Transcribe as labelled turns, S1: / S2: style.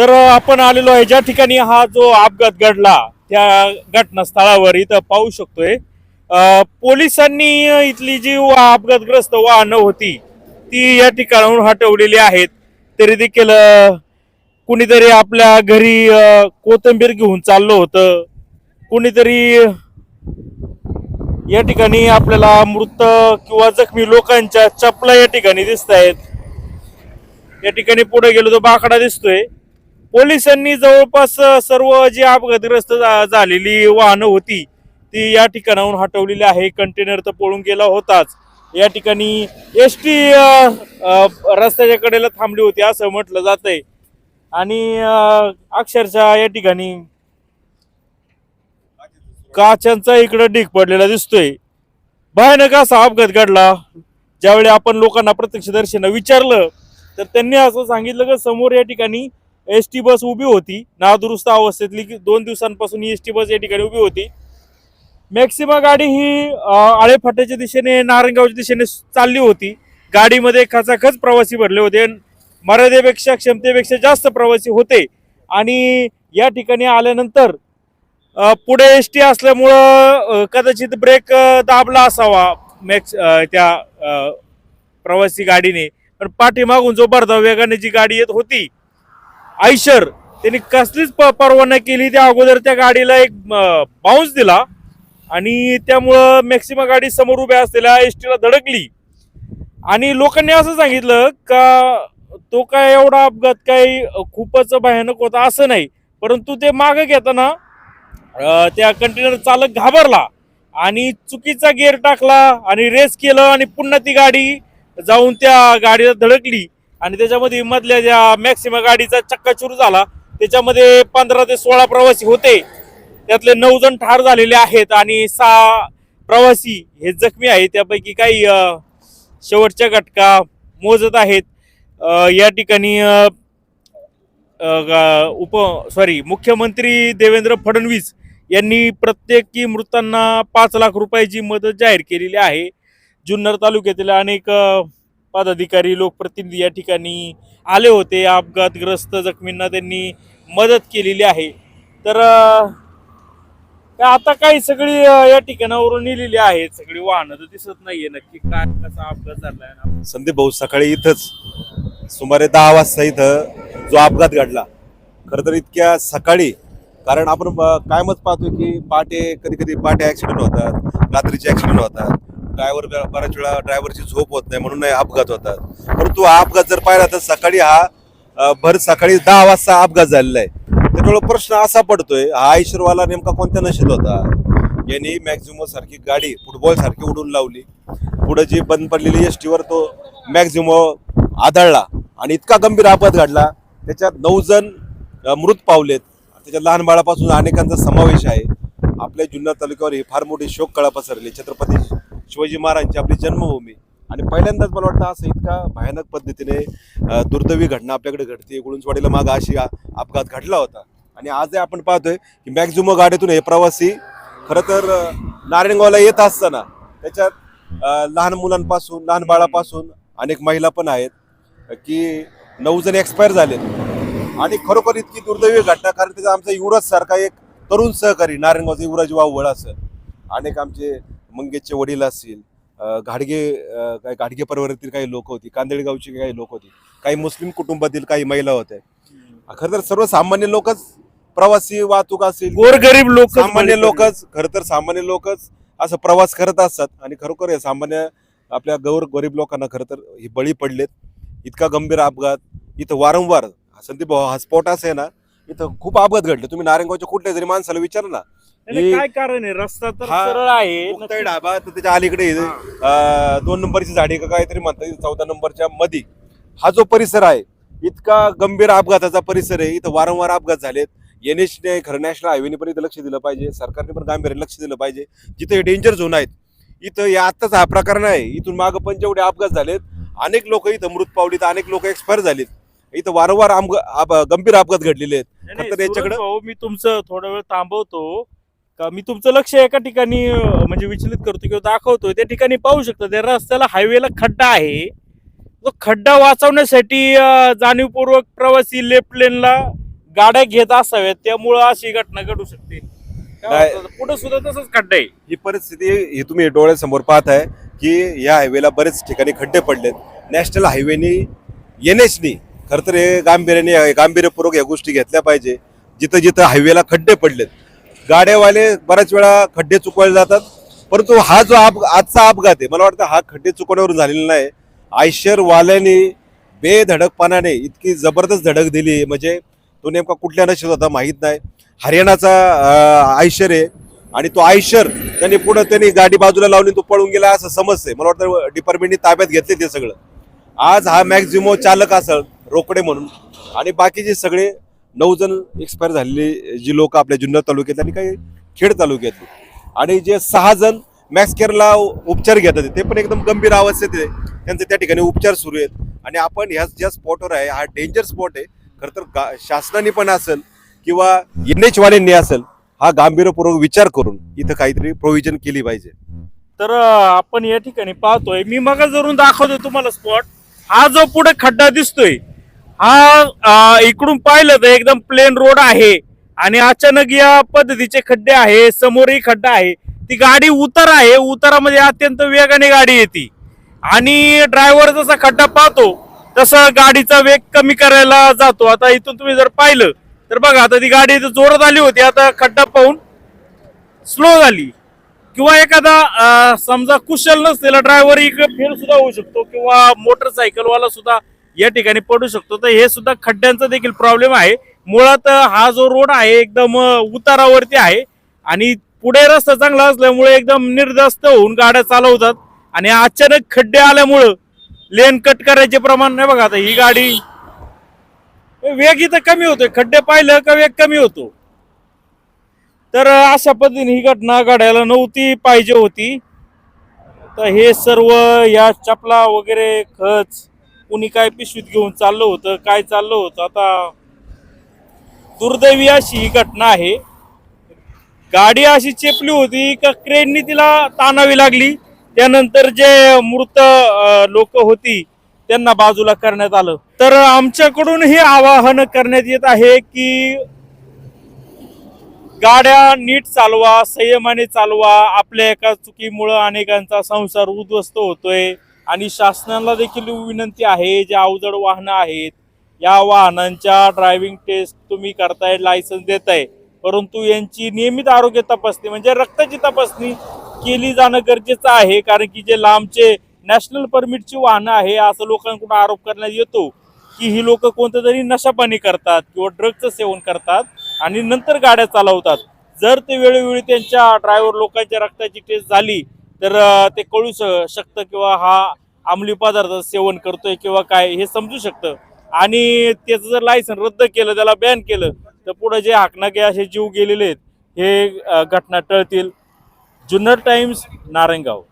S1: तर आपण आलेलो आहे. ज्या ठिकाणी हा जो अपघात घडला त्या घटनास्थळावर इथं पाहू शकतोय. पोलिसांनी इथली जी वा- अपघातग्रस्त वाहनं होती ती या ठिकाणाहून हटवलेली आहेत. तरी देखील कुणीतरी आपल्या घरी कोथंबीर कोथिंबीर घेऊन चाललं होतं. कुणीतरी या ठिकाणी आपल्याला मृत किंवा जखमी लोकांच्या चपला या ठिकाणी दिसत आहेत या ठिकाणी पुढे गेलो तर बाकडा दिसतोय. पोलिसांनी जवळपास सर्व जी अपघातग्रस्त झालेली वाहनं होती ती या ठिकाणाहून हटवलेली आहे. कंटेनर तर पळून गेला होताच. या ठिकाणी एस टी रस्त्याच्या कडेला थांबली होती असं म्हटलं जातंय. आणि अक्षरशः या ठिकाणी काचांचा इकडं ढीक पडलेला दिसतोय. भयानक असा अपघात घडला. ज्यावेळी आपण लोकांना प्रत्यक्षदर्शींना विचारलं तर त्यांनी असं सांगितलं की समोर या ठिकाणी एस टी बस उभी होती नादुरुस्त अवस्थेतली की दोन दिवसांपासून एस टी बस या ठिकाणी उभी होती. मॅक्सिमा गाडी ही आळेफाट्याच्या दिशेने नारायणगावच्या दिशेने चालली होती. गाडीमध्ये खचाखच प्रवासी भरले होते. मर्यादेपेक्षा क्षमतेपेक्षा जास्त प्रवासी होते. आणि या ठिकाणी आल्यानंतर पुढे एस टी असल्यामुळं कदाचित ब्रेक दाबला असावा मॅक्स त्या प्रवासी गाडीने. पण पाठीमागून जो भरधाव वेगाने जी गाडी येत होती आयशर त्यांनी कसलीच प- परवाना केली. त्या अगोदर त्या गाडीला एक बाउन्स दिला. आणि त्यामुळं मॅक्सिमा गाडी समोर उभ्या असलेल्या एस टीला धडकली. आणि लोकांनी असं सांगितलं का तो काय एवढा अपघात काही खूपच भयानक होता असं नाही. परंतु ते मागं घेताना त्या कंटेनर चालक घाबरला. आणि चुकीचा गेअर टाकला आणि रेस केलं आणि पुन्हा ती गाडी जाऊन त्या गाडीला धडकली. आणि त्याच्यामध्ये मधल्या ज्या मॅक्सिमा गाडीचा चक्काचूर झाला त्याच्यामध्ये पंधरा ते सोळा प्रवासी होते. त्यातले नऊ जण ठार झालेले आहेत आणि सहा प्रवासी हे जखमी आहेत. त्यापैकी काही शेवटच्या घटका मोजत आहेत. या ठिकाणी उप सॉरी मुख्यमंत्री देवेंद्र फडणवीस यांनी प्रत्येकी मृतांना पाच लाख रुपयाची मदत जाहीर केलेली आहे. जुन्नर तालुक्यातील अनेक पदाधिकारी लोकप्रतिनिधी या ठिकाणी आले होते. अपघातग्रस्त जखमींना त्यांनी मदत केलेली आहे. तर आता काही सगळी या ठिकाणावरून नेलेली आहेत. सगळी वाहनं तर दिसत नाहीये नक्की काय कसा अपघात झालाय
S2: संदीप भाऊ सकाळी इथंच सुमारे दहा वाजता इथं जो अपघात घडला. खरं तर इतक्या सकाळी कारण आपण कायमच पाहतो की पहाटे कधी कधी पहाटे ऍक्सिडेंट होतात रात्रीचे ऍक्सिडेंट होतात. ड्रायव्हर बऱ्याच वेळा ड्रायव्हरची झोप होत नाही म्हणून अपघात होतात. परंतु हा अपघात जर पाहिला तर सकाळी हा भर सकाळी दहा वाजता अपघात झालेला आहे. त्याच्यामुळे प्रश्न असा पडतोय हा ईश्वरवाला नेमका कोणत्या नशेत होता? यांनी मॅक्झिमो सारखी गाडी फुटबॉल सारखी उडून लावली. पुढे जी बंद पडलेली एस टीवर तो मॅक्झिमो आदळला आणि इतका गंभीर अपघात घडला. त्याच्यात नऊ जण मृत पावलेत. त्याच्यात लहान बाळापासून अनेकांचा समावेश आहे. आपल्या जुन्नर तालुक्यावर ही फार मोठी शोक कळा पसरली. छत्रपती शिवाजी महाराजांची आपली जन्मभूमी. आणि पहिल्यांदाच मला वाटतं असं इतका भयानक पद्धतीने दुर्दैवी घटना आपल्याकडे घडते. गुळुंचवाडीला मागं अशी अपघात घडला होता. आणि आजही आपण पाहतोय की मॅक्झिमो गाडीतून हे प्रवासी खरं तर नारायणगावला येत असताना त्याच्यात लहान मुलांपासून लहान बाळापासून अनेक महिला पण आहेत की नऊ जण एक्सपायर झाले आणि खरोखर इतकी दुर्दैवी घटना कारण त्याचा आमचा युवराज सारखा एक तरुण सहकारी नारायणगावचा युवराज वावळ सर अनेक आमचे मंगेशचे वडील असतील घाडगे काय घाडगे परिवारातील काही लोक होती कांदळी गावची काही लोक होती काही मुस्लिम कुटुंबातील काही महिला होत्या. खरं तर सर्वसामान्य लोकच प्रवासी वाहतूक असेल
S1: गोरगरीब लोक
S2: सामान्य लोकच खरं तर सामान्य लोकच असं प्रवास करत असतात आणि खरोखर हे सामान्य आपल्या गौर गरीब लोकांना खरं तर हे बळी पडलेत. इतका गंभीर अपघात इथं वारंवार संदीप हा स्पॉट असे ना इथं खूप अपघात घडले. तुम्ही नारायणगावच्या कुठल्या जरी माणसाला विचारा ना
S1: काय कारण आहे? रस्ता तर
S2: हा
S1: सरळ आहे
S2: मुक्ताई ढाबा तर त्याच्या अलीकडे अं, दोन नंबरची झाडी का काहीतरी म्हणतात चौदा नंबरच्या मध्ये हा जो परिसर आहे इतका गंभीर अपघाताचा परिसर आहे. इथं वारंवार अपघात झालेत. एनएचने खरं नॅशनल हायवेने पण इथं लक्ष दिलं पाहिजे. सरकारने पण गांभीर्याने लक्ष दिलं पाहिजे. जिथे हे डेंजर झोन आहेत इथं या आत्ताच हा प्रकार नाही. इथून मागं पण जेवढे अपघात झालेत अनेक लोक इथं मृत पावलीत अनेक लोक एक्सपायर झालेत. इथं वारंवार गंभीर अपघात घडलेले आहेत.
S1: नाही,
S2: खरं तर
S1: नाही,
S2: याच्याकडं-
S1: सूरज भाऊ मी तुमचं थोडा वेळ थांबवतो. का मी तुमचं लक्ष एका ठिकाणी म्हणजे विचलित करतो किंवा दाखवतो त्या ठिकाणी पाहू शकतो त्या रस्त्याला हायवेला खड्डा आहे. तो खड्डा वाचवण्यासाठी जाणीवपूर्वक प्रवासी लेफ्ट लेनला गाड्या घेत असाव्यात त्यामुळं अशी घटना घडू शकते? पुढे सुद्धा तसंच खड्डा आहे.
S2: ही परिस्थिती ही तुम्ही डोळ्यासमोर पाहताय की या हायवेला बरेच ठिकाणी खड्डे पडलेत. नॅशनल हायवेनी एनएचनी खरं तर हे गांभीर्याने गांभीर्यपूर्वक या गोष्टी घेतल्या पाहिजे. जिथं जिथं हायवेला खड्डे पडलेत गाड्यावाले बऱ्याच वेळा खड्डे चुकवले जातात. परंतु हा जो अप आजचा अपघात आहे मला वाटतं हा खड्डे चुकवण्यावरून झालेला नाही. आयशरवाल्याने बेधडकपणाने इतकी जबरदस्त धडक दिली. म्हणजे तो नेमका कुठल्या नशेत होता माहीत नाही. हरियाणाचा आयशर आहे आणि तो आयशर त्यांनी पुढं त्यांनी गाडी बाजूला लावली तो पळून गेला असं समजते मला वाटतं डिपार्टमेंटनी ताब्यात घेतले ते सगळं. आज हा मॅक्झिमो चालक असेल रोकडे म्हणून. आणि बाकीचे सगळे नऊ जण एक्सपायर झालेली जी लोक आपल्या जुन्नर तालुक्यात आणि काही खेड तालुक्यातली आणि जे सहा जण मॅक्स केअरला उपचार घेतात ते पण एकदम गंभीर अवस्थेत आहे. त्यांचे त्या ठिकाणी उपचार सुरू आहेत. आणि आपण ह्या ज्या स्पॉटवर आहे हा डेंजर स्पॉट आहे. खरं तर गा- शासनाने पण असेल किंवा एन एच वाल्यांनी असेल हा गांभीर्यपूर्वक विचार करून इथं काहीतरी प्रोव्हिजन केली पाहिजे.
S1: तर आपण या ठिकाणी पाहतोय. मी मग जरून दाखवतोय तुम्हाला स्पॉट हा जो पुढे खड्डा दिसतोय हा इकडून पाहिलं तर एकदम प्लेन रोड आहे. आणि अचानक या पद्धतीचे खड्डे आहे समोरही खड्डा आहे. ती गाडी उतार आहे उतारामध्ये अत्यंत वेगाने गाडी येते. आणि ड्रायव्हर जसा खड्डा पाहतो तसं गाडीचा वेग कमी करायला जातो. आता इथून तुम्ही जर पाहिलं तर बघा आता ती गाडी इथं जोरात आली होती. आता खड्डा पाहून स्लो झाली. किंवा एखादा समजा कुशल नसलेला ड्रायव्हर इकडे फेल सुद्धा होऊ शकतो किंवा मोटरसायकलवाला सुद्धा या ठिकाणी पडू शकतो. तर हे सुद्धा खड्ड्यांचा देखील प्रॉब्लेम आहे. मुळात हा जो रोड आहे एकदम उतारावरती आहे. आणि पुढे रस्ता चांगला असल्यामुळे एकदम निर्दस्त होऊन गाड्या चालवतात. आणि अचानक खड्डे आल्यामुळं लेन कट करायचे प्रमाण नाही बघा आता. ही गाडी वेग इथं कमी होतोय. खड्डे पाहिलं का वेग कमी होतो. तर अशा पद्धतीने ही घटना घडायला नव्हती पाहिजे होती. तर हे सर्व या चपला वगैरे खच कुणी काय पिशवीत घेऊन चाललं होतं काय चाललं होतं आता दुर्दैवी अशी ही घटना आहे. गाडी अशी चेपली होती का क्रेननी तिला ताणावी लागली. त्यानंतर जे मृत लोक होती त्यांना बाजूला करण्यात आलं. तर आमच्याकडून हे आवाहन करण्यात येत आहे की गाड्या नीट चालवा संयमाने चालवा आपल्या एका चुकीमुळं अनेकांचा संसार उद्ध्वस्त होतोय. आणि शासनाला देखील विनंती आहे जे अवजड वाहनं आहेत या वाहनांच्या ड्रायव्हिंग टेस्ट तुम्ही करताय लायसन्स देताय. परंतु यांची नियमित आरोग्य तपासणी म्हणजे रक्ताची तपासणी केली जाणं गरजेचं आहे कारण की जे लांबचे नॅशनल परमिटची वाहनं आहे असं लोकांकडून आरोप करण्यात येतो की ही लोक कोणतं तरी नशापाणी करतात किंवा ड्रगचं सेवन करतात आणि नंतर गाड्या चालवतात. जर ते वेळोवेळी त्यांच्या ड्रायव्हर लोकांच्या रक्ताची टेस्ट झाली तर ते कळू शकतं किंवा हा अंमली पदार्थ सेवन करतोय किंवा काय हे समजू शकतं. आणि त्याचं जर लायसन रद्द केलं त्याला बॅन केलं तर पुढे जे हाकनाके असे जीव गेलेले आहेत हे घटना टळतील. जुन्नर टाइम्स नारायणगाव